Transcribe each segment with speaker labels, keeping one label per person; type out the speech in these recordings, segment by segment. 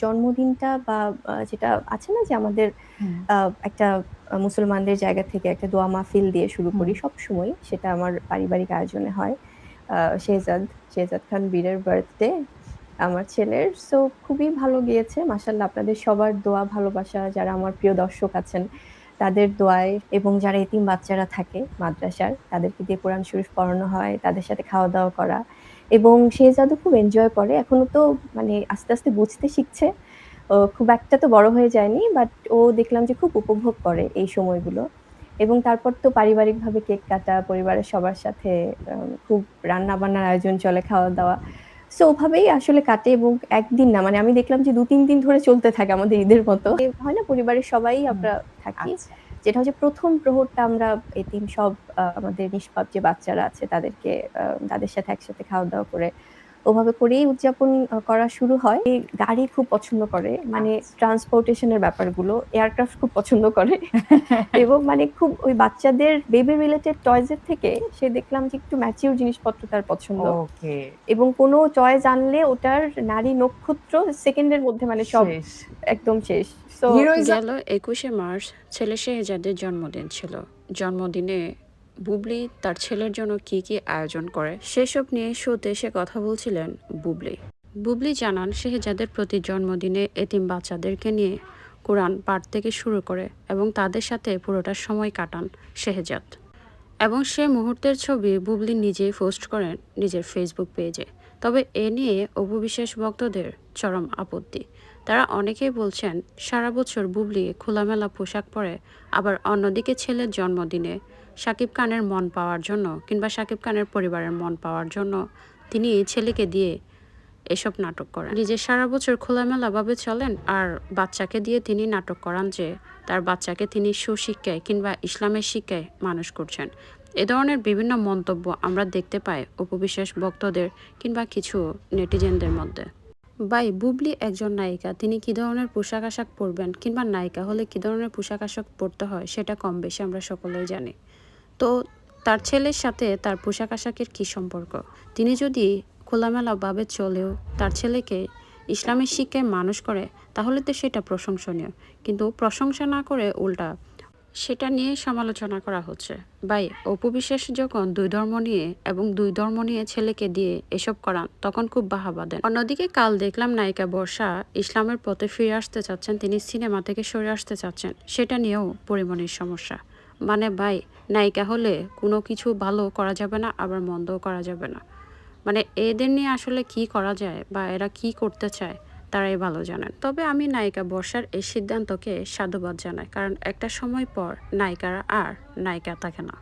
Speaker 1: জন্মদিনটা বা যেটা আছে না যে আমাদের একটা মুসলমানদের জায়গা থেকে একটা দোয়া মাহফিল দিয়ে শুরু। করি সবসময়। সেটা আমার পারিবারিক আয়োজনে হয়। শেহজাদ, শেহজাদ খান বীরের বার্থডে আমার ছেলের। সো খুবই ভালো গিয়েছে। মাশাআল্লাহ আপনাদের সবার দোয়া ভালোবাসা যারা আমার প্রিয় দর্শক আছেন, তাদের দোয়ায় এবং যারা এতিম বাচ্চারা থাকে মাদ্রাসার, তাদেরকে দিয়ে কোরআন শরীফ পড়ানো হয়, তাদের সাথে খাওয়া-দাওয়া করা এবং শেহজাদও খুব এনজয় করে। এখনও তো মানে আস্তে, আস্তে বুঝতে শিখছে। খুব একটা তো বড় হয়ে যায়নি। বাট ও দেখলাম যে খুব উপভোগ করে এই সময়গুলো। এবং তারপর তো পারিবারিকভাবে কেক কাটা, পরিবারের সবার সাথে খুব রান্না-বান্নার আয়োজন চলে, খাওয়া-দাওয়া। সো ওভাবেই আসলে কাটে এবং একদিন না মানে আমি দেখলাম যে ২-৩ দিন ধরে চলতে থাকে আমাদের ঈদের মতো। হয় না পরিবারের সবাই আমরা থাকি। যেটা হচ্ছে প্রথম প্রহরটা আমরা এতিম সব আমাদের নিষ্পাপ যে বাচ্চারা আছে তাদেরকে তাদের সাথে একসাথে খাওয়া-দাওয়া করে ওভাবে করেই উদযাপন করা শুরু হয়। এ গাড়ি খুব পছন্দ করে। মানে
Speaker 2: আচ্ছা।
Speaker 1: ট্রান্সপোর্টেশন এর ব্যাপারগুলো এয়ারক্রাফট খুব পছন্দ করে। এবং মানে খুব ওই বাচ্চাদের বেবি রিলেটেড টয়স এর থেকে সে দেখলাম যে একটু ম্যাচিউর জিনিসপত্র তার পছন্দ। এবং কোন টয়স আনলে ওটার নারী নক্ষত্র সেকেন্ডের মধ্যে মানে সব একদম শেষ। সো
Speaker 3: গেল ২১শে মার্চ ছেলে শেহজাদের জন্মদিন ছিল। জন্মদিনে বুবলি তার ছেলের জন্য কি, কি আয়োজন করে সেসব নিয়ে শোতে সে কথা বলছিলেন বুবলি। বুবলি জানান শেহজাদের প্রতি জন্মদিনে এতিম বাচ্চাদেরকে নিয়ে কোরআন পাঠ থেকে শুরু করে এবং তাদের সাথে পুরোটা সময় কাটান শেহজাদ। এবং সে মুহূর্তের ছবি বুবলি নিজেই পোস্ট করেন নিজের ফেসবুক পেজে। তবে এ নিয়ে অপু ভক্তদের চরম আপত্তি। তারা অনেকেই বলছেন সারা বছর বুবলি খোলামেলা পোশাক পরে আবার অন্যদিকে ছেলের জন্মদিনে শাকিব খানের মন পাওয়ার জন্য কিংবা শাকিব খানের পরিবারের মন পাওয়ার জন্য তিনি ছেলেকে দিয়ে এসব নাটক করেন। নিজে সারা বছর খোলামেলাভাবে চলেন আর বাচ্চাকে দিয়ে তিনি নাটক করান যে তার বাচ্চাকে তিনি সুশিক্ষায় কিংবা ইসলামের শিক্ষায় মানুষ করছেন। এ ধরনের বিভিন্ন মন্তব্য আমরা দেখতে পাই অপু বিশ্বাস ভক্তদের কিংবা কিছু নেটিজেনদের মধ্যে। বাই বুবলি একজন নায়িকা। তিনি কি ধরনের পোশাক-আশাক পরবেন কিংবা নায়িকা হলে কি ধরনের পোশাক-আশাক পরতে হয় সেটা কম বেশি আমরা সকলেই জানি। তো তার ছেলের সাথে তার পোশাক-আশাকের কী সম্পর্ক? তিনি যদি খোলামেলাভাবে চলেও তার ছেলেকে ইসলামের শিক্ষায় মানুষ করে তাহলে তো সেটা প্রশংসনীয়। কিন্তু প্রশংসা না করে উল্টা সেটা নিয়ে সমালোচনা করা হচ্ছে। ভাই অপবিশ্বাস যখন দুই ধর্ম নিয়ে এবং দুই ধর্ম নিয়ে ছেলেকে দিয়ে এসব করান তখন খুব বাহবা দেন। অন্যদিকে কাল দেখলাম নায়িকা বর্ষা ইসলামের পথে ফিরে আসতে চাচ্ছেন, তিনি সিনেমা থেকে সরে আসতে চাচ্ছেন। সেটা নিয়েও পরিমণির সমস্যা। মানে ভাই, নায়িকা হলে কোনো কিছু ভালো করা যাবে না, আবার মন্দও করা যাবে না। মানে এদের নিয়ে আসলে কি করা যায় বা এরা কি করতে চায়, তারাই ভালো জানেন। তবে আমি নায়িকা বর্ষার এই সিদ্ধান্তকে সাধুবাদ জানাই। কারণ একটা সময় পর নায়িকারা আর নায়িকা থাকে না।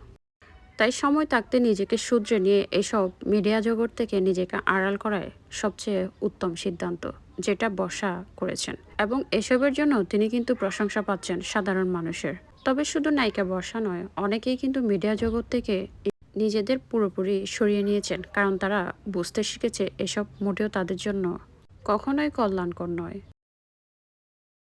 Speaker 3: তাই সময় থাকতে নিজেকে শুধরে নিয়ে এসব মিডিয়া জগৎ থেকে নিজেকে আড়াল করায় সবচেয়ে উত্তম সিদ্ধান্ত, যেটা বর্ষা করেছেন। এবং এসবের জন্য তিনি কিন্তু প্রশংসা পাচ্ছেন সাধারণ মানুষের। তবে শুধু নায়িকা বর্ষা নয়, অনেকেই কিন্তু মিডিয়া জগৎ থেকে নিজেদের পুরোপুরি সরিয়ে নিয়েছেন। কারণ তারা বুঝতে শিখেছে এসব মোটেও তাদের জন্য কখনোই কল্যাণকর নয়।